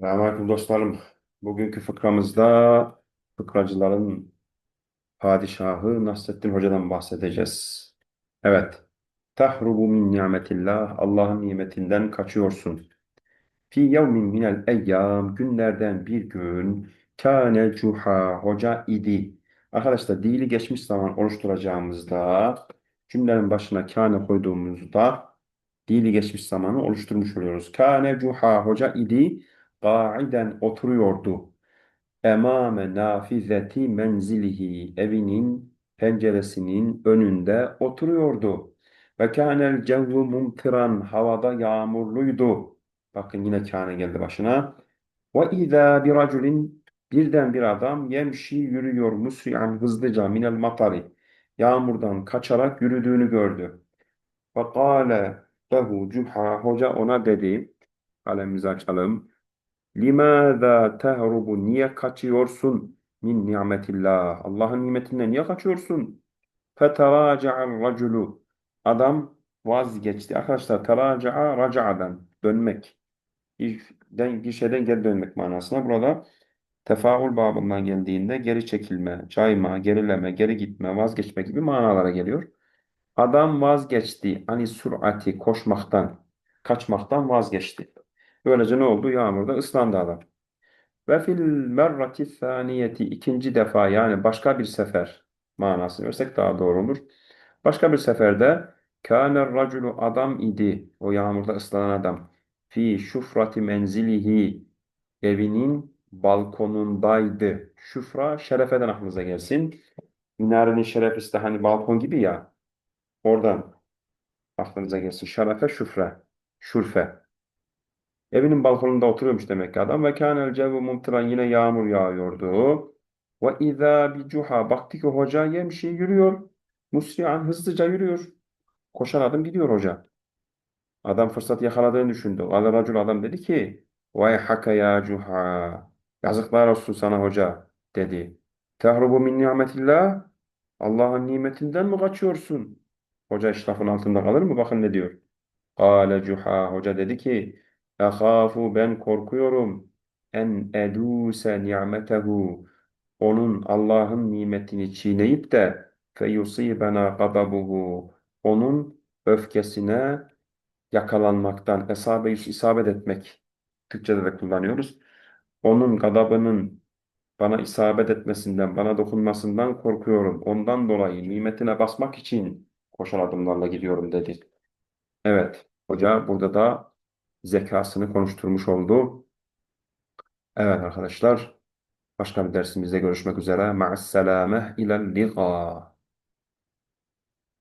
Selamünaleyküm dostlarım. Bugünkü fıkramızda fıkracıların padişahı Nasreddin Hoca'dan bahsedeceğiz. Evet. Tahrubu min nimetillah. Allah'ın nimetinden kaçıyorsun. Fi yevmin minel eyyam. Günlerden bir gün. Kâne cuha. Hoca idi. Arkadaşlar dili geçmiş zaman oluşturacağımızda cümlenin başına kâne koyduğumuzda dili geçmiş zamanı oluşturmuş oluyoruz. Kâne cuha. Hoca idi. Ga'iden oturuyordu. Emame nafizeti menzilihi evinin penceresinin önünde oturuyordu. Ve kânel cevvu mumtiran havada yağmurluydu. Bakın yine kâne geldi başına. Ve izâ bir birden bir adam yemşi yürüyor musri'an hızlıca minel matari yağmurdan kaçarak yürüdüğünü gördü. Ve kâle lehu cuha hoca ona dedi kalemizi açalım. Limâzâ tehrubu niye kaçıyorsun min nimetillah Allah'ın nimetinden niye kaçıyorsun? Feterâca'ar raculu adam vazgeçti. Arkadaşlar terâca'a raca'dan dönmek. Bir şeyden geri dönmek manasına. Burada tefaul babından geldiğinde geri çekilme, cayma, gerileme, geri gitme, vazgeçme gibi manalara geliyor. Adam vazgeçti. Hani surati koşmaktan, kaçmaktan vazgeçti. Böylece ne oldu? Yağmurda ıslandı adam. Ve fil merrati saniyeti ikinci defa yani başka bir sefer manasını versek daha doğru olur. Başka bir seferde kâner raculu adam idi. O yağmurda ıslanan adam. Fi şufrati menzilihi evinin balkonundaydı. Şufra şerefeden aklınıza gelsin. Minarenin şerefesi de hani balkon gibi ya. Oradan aklınıza gelsin. Şerefe şufre. Şurfe. Evinin balkonunda oturuyormuş demek ki adam. Ve kânel cevvu mumtıran yine yağmur yağıyordu. Ve izâ bi cuha baktı ki hoca yemşi yürüyor. Musri'an hızlıca yürüyor. Koşan adım gidiyor hoca. Adam fırsat yakaladığını düşündü. Racul adam dedi ki Vay haka ya cuha. Yazıklar olsun sana hoca dedi. Tehrubu min nimetillah. Allah'ın nimetinden mi kaçıyorsun? Hoca işrafın altında kalır mı? Bakın ne diyor. Kâle cuha. Hoca dedi ki Ehâfu ben korkuyorum en edûse ni'metehu onun Allah'ın nimetini çiğneyip de feyusibena gadabuhu onun öfkesine yakalanmaktan esabe isabet etmek Türkçe'de de kullanıyoruz. Onun gadabının bana isabet etmesinden, bana dokunmasından korkuyorum. Ondan dolayı nimetine basmak için koşar adımlarla gidiyorum dedi. Evet, hoca burada da zekasını konuşturmuş oldu. Evet arkadaşlar, başka bir dersimizde görüşmek üzere. Ma'as selame ilel liqa.